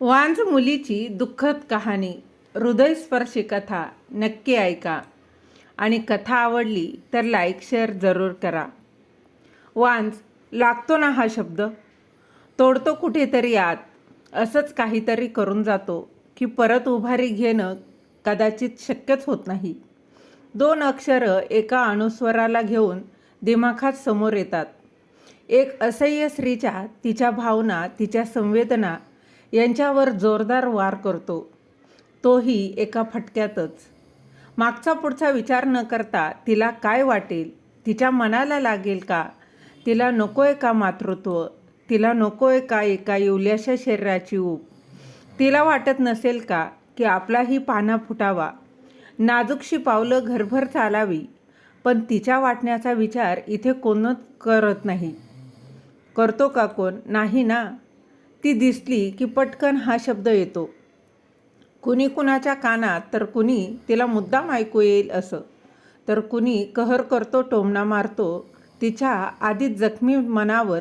वांज मुलीची दुःखद कहाणी हृदयस्पर्शी कथा नक्की ऐका. आणि कथा आवडली तर लाईक शेअर जरूर करा. वांज लागतो ना हा शब्द? तोडतो कुठेतरी आत. असंच काहीतरी करून जातो की परत उभारी घेणं कदाचित शक्यच होत नाही. दोन अक्षरं एका अनुस्वराला घेऊन दिमाखात समोर येतात. एक असह्य स्त्रीच्या तिच्या भावना तिच्या संवेदना यांच्यावर जोरदार वार करतो. तोही एका फटक्यातच. मागचा पुढचा विचार न करता तिला काय वाटेल? तिच्या मनाला लागेल का? तिला नको आहे का मातृत्व? तिला नको आहे का एका येवल्याशा शरीराची ऊब? तिला वाटत नसेल का की आपलाही पाना फुटावा? नाजूकशी पावलं घरभर चालावी पण तिच्या वाटण्याचा विचार इथे कोणच करत नाही. करतो का कोण? नाही ना? ती दिसली की पटकन हा शब्द येतो. कुणी कुणाच्या कानात तर कुणी तिला मुद्दाम ऐकू येईल असं. तर कुणी कहर करतो टोमणा मारतो तिच्या आधीच जखमी मनावर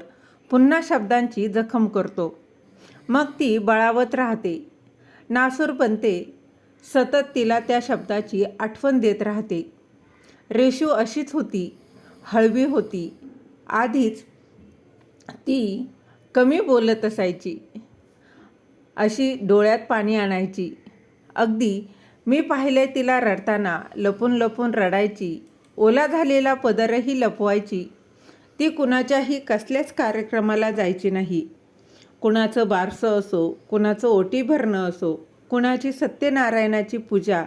पुन्हा शब्दांची जखम करतो. मग ती बळावत राहते. नासूर बनते. सतत तिला त्या शब्दाची आठवण देत राहते. रेशू अशीच होती हळवी होती. आधीच ती कमी बोलत असायची. अशी डोळ्यात पाणी आणायची. अगदी मी पाहिले तिला रडताना लपून लपून रडायची. ओला झालेला पदरही लपवायची. ती कुणाच्याही कसल्याच कार्यक्रमाला जायची नाही. कुणाचं बारसं असो कुणाचं ओटी भरणं असो कुणाची सत्यनारायणाची पूजा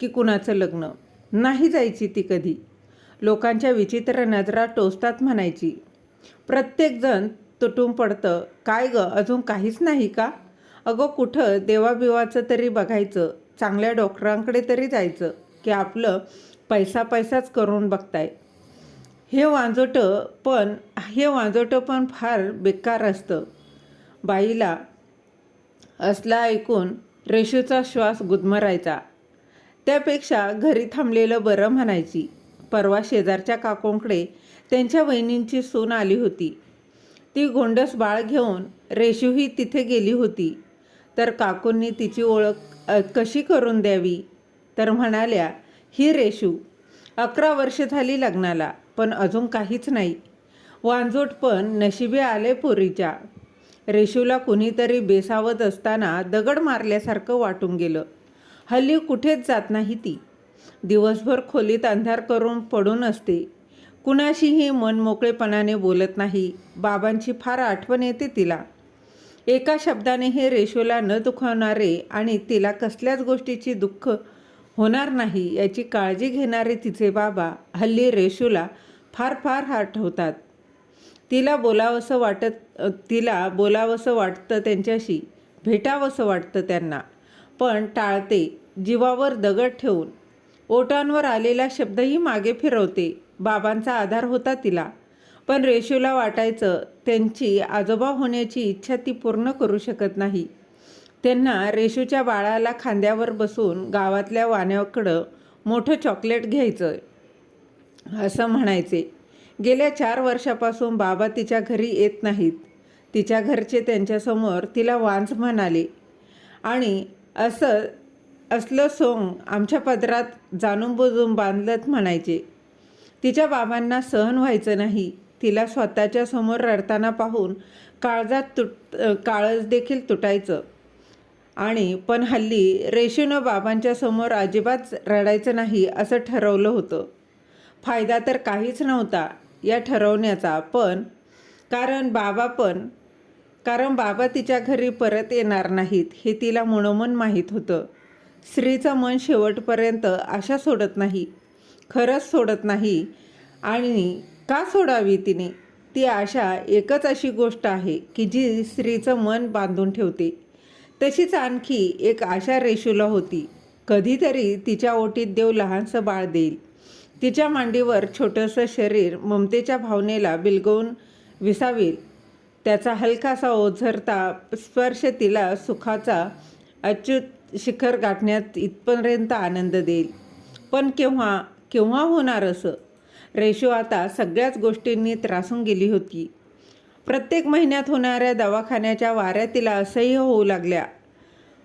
की कुणाचं लग्न. नाही जायची ती कधी. लोकांच्या विचित्र नजरा टोचतात म्हणायची. प्रत्येकजण तुटून पडतं. काय गं? अजून काहीच नाही का? अगं कुठं? देवाबिवाचं तरी बघायचं. चांगल्या डॉक्टरांकडे तरी जायचं की आपलं पैसा पैसाच करून बघताय. हे वांजोटं पण हे वांजोटं पण फार बेकार असतं. बाईला असला ऐकून रेशूचा श्वास गुदमरायचा. त्यापेक्षा घरी थांबलेलं बरं म्हणायची. परवा शेजारच्या काकोंकडे त्यांच्या वहिनींची सून आली होती. ती गोंडस बाळ घेऊन रेशूही तिथे गेली होती. तर काकूंनी तिची ओळख कशी करून द्यावी? तर म्हणाल्या ही रेशू अकरा वर्ष झाली लग्नाला पण अजून काहीच नाही. वांजोट पण नशिबे आले पोरीच्या. रेशूला कुणीतरी बेसावत असताना दगड मारल्यासारखं वाटून गेलं. हल्ली कुठेच जात नाही ती. दिवसभर खोलीत अंधार करून पडून असते. कुणाशीही मन मोकळेपणाने बोलत नाही. बाबांची फार आठवण येते तिला. एका शब्दाने हे रेशोला न दुखावणारे आणि तिला कसल्याच गोष्टीची दुःख होणार नाही याची काळजी घेणारे तिचे बाबा हल्ली रेशूला फार फार आठवतात. तिला बोलावंसं वाटत तिला बोलावंसं वाटतं त्यांच्याशी भेटावंसं वाटतं त्यांना. पण टाळते जीवावर दगड ठेवून. ओटांवर आलेला शब्दही मागे फिरवते. बाबांचा आधार होता तिला. पण रेशूला वाटायचं त्यांची आजोबा होण्याची इच्छा ती पूर्ण करू शकत नाही. त्यांना रेशूच्या बाळाला खांद्यावर बसून गावातल्या वाण्याकडं मोठं चॉकलेट घ्यायचं असं म्हणायचे. गेल्या चार वर्षापासून बाबा तिच्या घरी येत नाहीत. तिच्या घरचे त्यांच्यासमोर तिला वांच म्हणाले. आणि असं असलं सोंग आमच्या पदरात जाणून बुजून बांधलत म्हणायचे. तिच्या बाबांना सहन व्हायचं नाही. तिला स्वतःच्या समोर रडताना पाहून काळजात तुट काळज देखील तुटायचं. आणि पण हल्ली रेशीनं बाबांच्या समोर अजिबात रडायचं नाही असं ठरवलं होतं. फायदा तर काहीच नव्हता या ठरवण्याचा पण कारण बाबा पण कारण बाबा तिच्या घरी परत येणार नाहीत हे तिला मनोमन माहीत होतं. स्त्रीचं मन शेवटपर्यंत आशा सोडत नाही. खरंच सोडत नाही. आणि का सोडावी तिने? ती आशा एकच अशी गोष्ट आहे की जी स्त्रीचं मन बांधून ठेवते. तशीच आणखी एक आशा रेशूला होती. कधीतरी तिच्या ओटीत देव लहानसं बाळ देईल. तिच्या मांडीवर छोटंसं शरीर ममतेच्या भावनेला बिलगवून विसावेल. त्याचा हलकासा ओझरता स्पर्श तिला सुखाचा अच्युत शिखर गाठण्यात इथपर्यंत आनंद देईल. पण केव्हा केव्हा होणार असं? रेशो आता सगळ्याच गोष्टींनी त्रासून गेली होती. प्रत्येक महिन्यात होणाऱ्या दवाखान्याच्या वाऱ्या तिला असह्य होऊ लागल्या.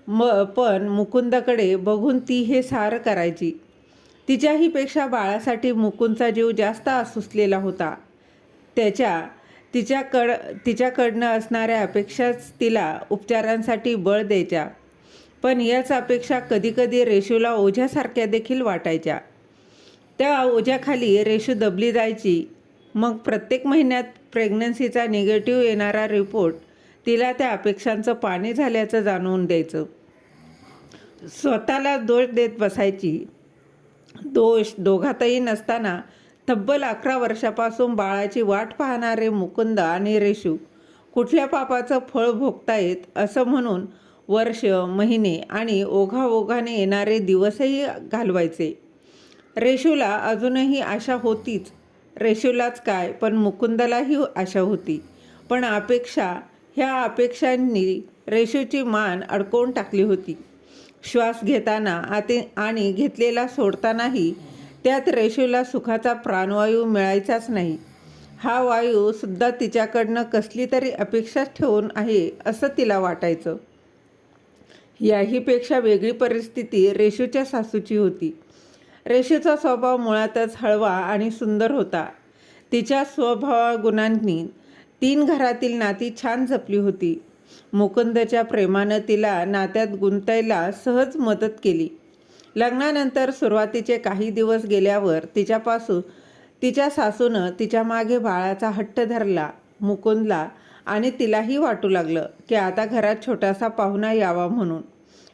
म पण मुकुंदाकडे बघून ती हे सार करायची. तिच्याहीपेक्षा बाळासाठी मुकुंदचा जीव जास्त आसुसलेला होता. त्याच्या तिच्याकड तिच्याकडनं असणाऱ्या अपेक्षाच तिला उपचारांसाठी बळ द्यायच्या. पण याच अपेक्षा कधीकधी रेशूला ओझ्यासारख्या देखील वाटायच्या. त्या ओझ्याखाली रेशू दबली जायची. मग प्रत्येक महिन्यात प्रेग्नन्सीचा निगेटिव्ह येणारा रिपोर्ट तिला त्या अपेक्षांचं पाणी झाल्याचं जाणवून द्यायचं. स्वतःला दोष देत बसायची. दोष दोघातही नसताना तब्बल अकरा वर्षापासून बाळाची वाट पाहणारे मुकुंद आणि रेशू कुठल्या पापाचं फळ भोगतायत असं म्हणून वर्ष महिने आणि ओघाओघाने येणारे दिवसही घालवायचे. रेशूला अजूनही आशा होतीच. रेशूलाच काय पण मुकुंदलाही आशा होती. पण अपेक्षा ह्या अपेक्षांनी रेशूची मान अडकवून टाकली होती. श्वास घेताना आते आणि घेतलेला सोडतानाही त्यात रेशूला सुखाचा प्राणवायू मिळायचाच नाही. हा वायूसुद्धा तिच्याकडनं कसली तरी अपेक्षाच ठेवून आहे असं तिला वाटायचं. याहीपेक्षा वेगळी परिस्थिती रेशूच्या सासूची होती. रेषेचा स्वभाव मुळातच हळवा आणि सुंदर होता. तिच्या स्वभावगुणांनी तीन घरातील नाती छान जपली होती. मुकुंदच्या प्रेमानं तिला नात्यात गुंतायला सहज मदत केली. लग्नानंतर सुरुवातीचे काही दिवस गेल्यावर तिच्यापासून तिच्या सासूनं तिच्यामागे बाळाचा हट्ट धरला मुकुंदला आणि तिलाही वाटू लागलं की आता घरात छोटासा पाहुणा यावा म्हणून.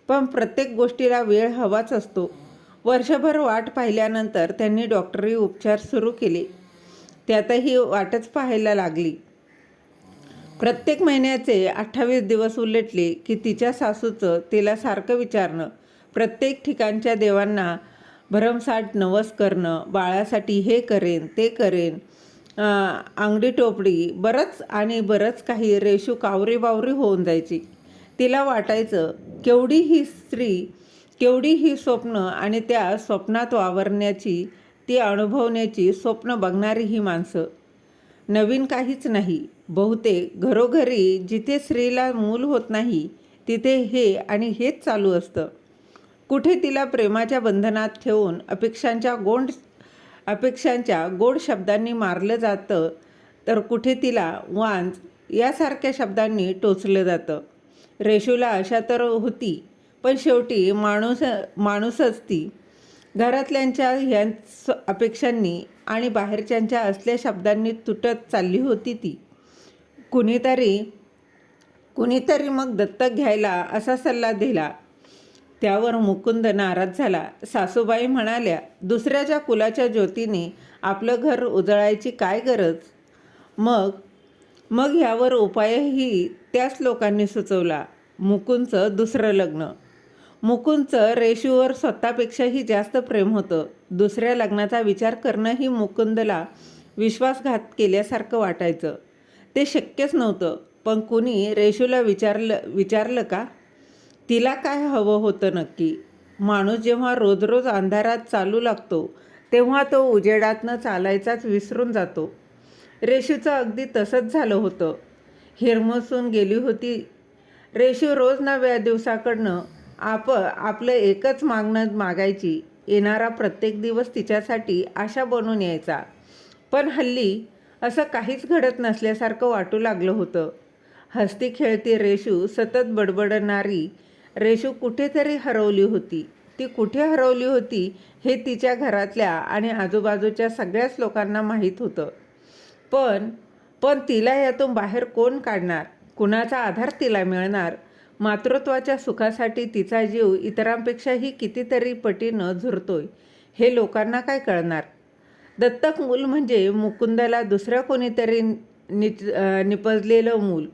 पण प्रत्येक गोष्टीला वेळ हवाच असतो. वर्षभर वाट पाहिल्यानंतर त्यांनी डॉक्टरी उपचार सुरू केले. त्यातही वाटच पाहायला लागली. प्रत्येक महिन्याचे अठ्ठावीस दिवस उलटले की तिच्या सासूचं तिला सारखं विचारणं प्रत्येक ठिकाणच्या देवांना भरमसाठ नवस करणं बाळासाठी हे करेन ते करेन अंगडी टोपडी बरंच आणि बरंच काही रेशू कावरी बावरी होऊन जायची. तिला वाटायचं केवढी ही स्त्री केवढी ही स्वप्न आणि त्या स्वप्नात वावरण्याची ती अनुभवण्याची स्वप्न बघणारी ही माणसं. नवीन काहीच नाही. बहुतेक घरोघरी जिथे स्त्रीला मूल होत नाही तिथे हे आणि हेच चालू असतं. कुठे तिला प्रेमाच्या बंधनात ठेवून अपेक्षांच्या गोंड अपेक्षांच्या गोड शब्दांनी मारलं जातं तर कुठे तिला वांज यासारख्या शब्दांनी टोचलं जातं. रेशूला अशा तर होती. पण शेवटी माणूस माणूसच ती घरातल्यांच्या ह्या अपेक्षांनी आणि बाहेरच्यांच्या असल्या शब्दांनी तुटत चालली होती ती. कुणीतरी कुणीतरी मग दत्तक घ्यायला असा सल्ला दिला. त्यावर मुकुंद नाराज झाला. सासूबाई म्हणाल्या दुसऱ्याच्या कुलाच्या ज्योतीने आपलं घर उजळायची काय गरज? मग मग ह्यावर उपायही त्याच लोकांनी सुचवला. मुकुंदचं दुसरं लग्न. मुकुंदचं रेशूवर स्वतःपेक्षाही जास्त प्रेम होतं. दुसऱ्या लग्नाचा विचार करणंही मुकुंदला विश्वासघात केल्यासारखं वाटायचं. ते शक्यच नव्हतं. पण कुणी रेशूला विचारलं विचारलं का? तिला काय हवं होतं नक्की? माणूस जेव्हा रोज रोज अंधारात चालू लागतो तेव्हा तो उजेडातनं चालायचाच विसरून जातो. रेशूचं अगदी तसंच झालं होतं. हिरमसून गेली होती. रेशू रोज नव्या दिवसाकडनं आप आपलं एकच मागणं मागायची येणारा प्रत्येक दिवस तिच्यासाठी आशा बनून यायचा. पण हल्ली असं काहीच घडत नसल्यासारखं वाटू लागलं होतं. हस्ती खेळती रेशू सतत बडबडणारी रेशू कुठेतरी हरवली होती. ती कुठे हरवली होती हे तिच्या घरातल्या आणि आजूबाजूच्या सगळ्याच लोकांना माहीत होतं. पण पण तिला यातून बाहेर कोण काढणार? कुणाचा आधार तिला मिळणार? मातृत्वाच्या सुखासाठी तिचा जीव इतरांपेक्षाही कितीतरी पटीनं झुरतोय हे लोकांना काय कळणार? दत्तक मूल म्हणजे मुकुंदाला दुसऱ्या कोणीतरी निच निपजलेलं मूल.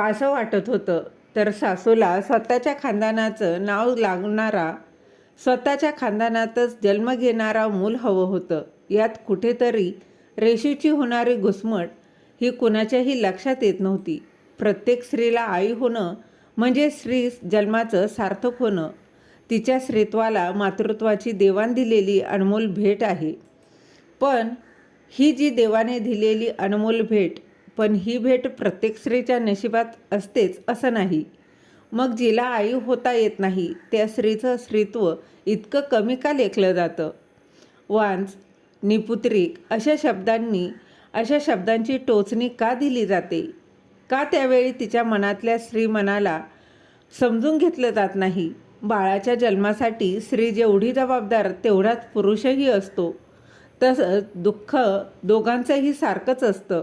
असं वाटत होतं तर सासूला स्वतःच्या खानदानाचं नाव लागणारा स्वतःच्या खानदानातच जन्म घेणारा मूल हवं होतं. यात कुठेतरी रेशीची होणारी घुसमट ही कुणाच्याही लक्षात येत नव्हती. प्रत्येक स्त्रीला आई होणं म्हणजे स्त्री जन्माचं सार्थक होणं. तिच्या स्त्रीत्वाला मातृत्वाची देवाण दिलेली अनमोल भेट आहे. पण ही जी देवाने दिलेली अनमोल भेट पण ही भेट प्रत्येक स्त्रीच्या नशिबात असतेच असं नाही. मग जिला आई होता येत नाही त्या स्त्रीचं स्त्रीत्व इतकं कमी का लेखलं जातं? वांस निपुत्रिक अशा शब्दांनी अशा शब्दांची टोचणी का दिली जाते? का त्यावेळी तिच्या मनातल्या स्त्री मनाला समजून घेतलं जात नाही? बाळाच्या जन्मासाठी स्त्री जेवढी जबाबदार तेवढाच पुरुषही असतो. तसंच दुःख दोघांचंही सारखंच असतं.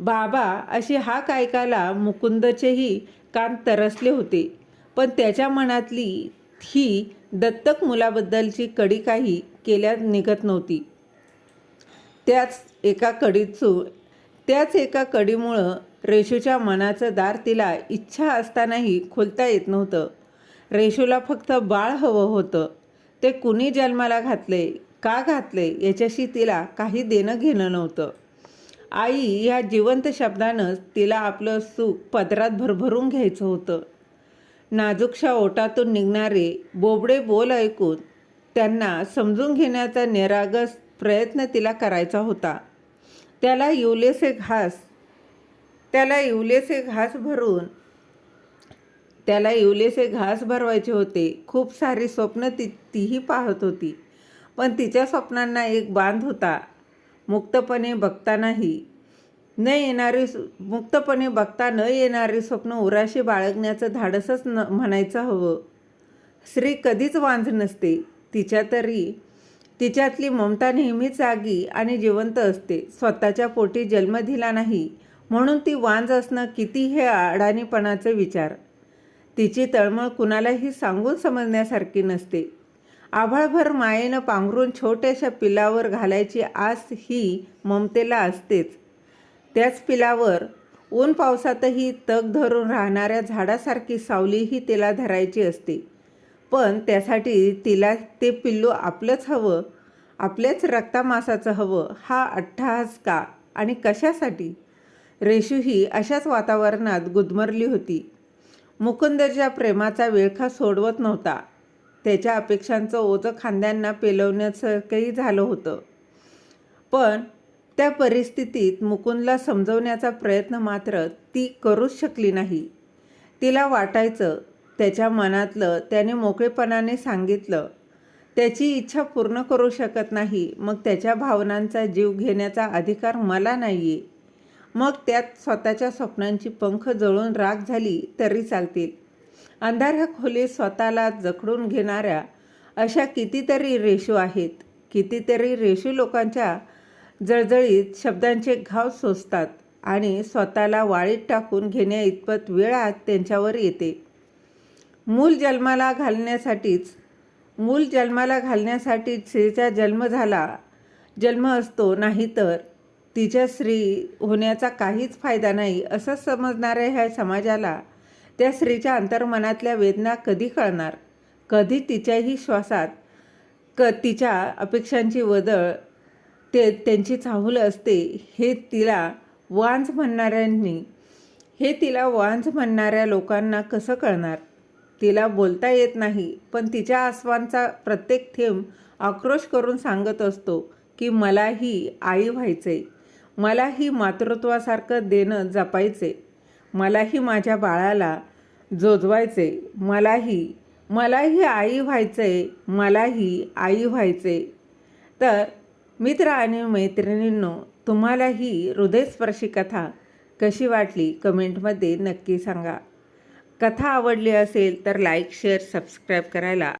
बाबा अशी हा कायकाला मुकुंदचेही कान तरसले होते. पण त्याच्या मनातली ही दत्तक मुलाबद्दलची कडी काही केल्या निघत नव्हती. त्याच एका कडीचू त्याच एका कडीमुळं रेशूच्या मनाचं दार तिला इच्छा असतानाही खोलता येत नव्हतं. रेशूला फक्त बाळ हवं होतं. ते कुणी जन्माला घातले का घातले याच्याशी तिला काही देणं घेणं नव्हतं. आई या जिवंत शब्दानंच तिला आपलं सुख पदरात भरभरून घ्यायचं होतं. नाजूकशा ओटातून निघणारे बोबडे बोल ऐकून त्यांना समजून घेण्याचा निरागस प्रयत्न तिला करायचा होता. त्याला युलेसे घास त्याला इवलेसे घास भरून त्याला इवलेसे घास भरवायचे होते. खूप सारी स्वप्न ती तीही पाहत होती. पण तिच्या स्वप्नांना एक बांध होता. मुक्तपणे बघतानाही न येणारी मुक्तपणे बघता न येणारी स्वप्न उराशी बाळगण्याचं धाडसच न म्हणायचं हवं. स्त्री कधीच वांझ नसते. तिच्या तरी तिच्यातली ममता नेहमीच जागी आणि जिवंत असते. स्वतःच्या पोटी जन्म दिला नाही. म्हणून ती वांज असणं किती हे अडाणीपणाचे विचार. तिची तळमळ कुणालाही सांगून समजण्यासारखी नसते. आभाळभर मायेनं पांघरून छोट्याशा पिलावर घालायची आस ही ममतेला असतेच. त्याच पिलावर ऊन पावसातही तग धरून राहणाऱ्या झाडासारखी सावलीही तिला धरायची असते. पण त्यासाठी तिला ते पिल्लू आपलंच हवं आपल्याच रक्तामासाचं हवं हा अट्टहास का आणि कशासाठी? रेशूही अशाच वातावरणात गुदमरली होती. मुकुंदच्या प्रेमाचा वेळखा सोडवत नव्हता. त्याच्या अपेक्षांचं ओझं खांद्यांना पेलवण्यासारखंही झालं होतं. पण त्या परिस्थितीत मुकुंदला समजवण्याचा प्रयत्न मात्र ती करूच शकली नाही. तिला वाटायचं त्याच्या मनातलं त्याने मोकळेपणाने सांगितलं त्याची इच्छा पूर्ण करू शकत नाही मग त्याच्या भावनांचा जीव घेण्याचा अधिकार मला नाही आहे मग त्यात स्वतःच्या स्वप्नांची पंख जळून राख झाली तरी चालतील. अंधाऱ्या खोलीत स्वतःला जखडून घेणाऱ्या अशा कितीतरी रेशू आहेत. कितीतरी रेशू लोकांच्या जळजळीत शब्दांचे घाव सोसतात आणि स्वतःला वाळीत टाकून घेण्या इतपत वेळात त्यांच्यावर येते. मूल जन्माला घालण्यासाठीच मूल जन्माला घालण्यासाठी स्त्रीचा जन्म झाला जन्म असतो नाही तर तिच्या स्त्री होण्याचा काहीच फायदा नाही असं समजणाऱ्या ह्या समाजाला त्या स्त्रीच्या अंतर्मनातल्या वेदना कधी कळणार? कधी तिच्याही श्वासात क तिच्या अपेक्षांची वदळ ते त्यांची चाहूल असते हे तिला वांझ म्हणणाऱ्यांनी हे तिला वांझ म्हणणाऱ्या लोकांना कसं कळणार? तिला बोलता येत नाही पण तिच्या आसवांचा प्रत्येक थेंब आक्रोश करून सांगत असतो की मलाही आई व्हायचे मलाही मातृत्वासारखं देणं जपायचे. मलाही माझ्या बाळाला जोजवायचे. मलाही मलाही आई व्हायचे मलाही आई व्हायचे. तर मित्र आणि मैत्रिणींनो तुम्हाला ही हृदयस्पर्शी कथा कशी वाटली कमेंटमध्ये नक्की सांगा. कथा आवडली असेल तर लाईक शेअर सबस्क्राईब करायला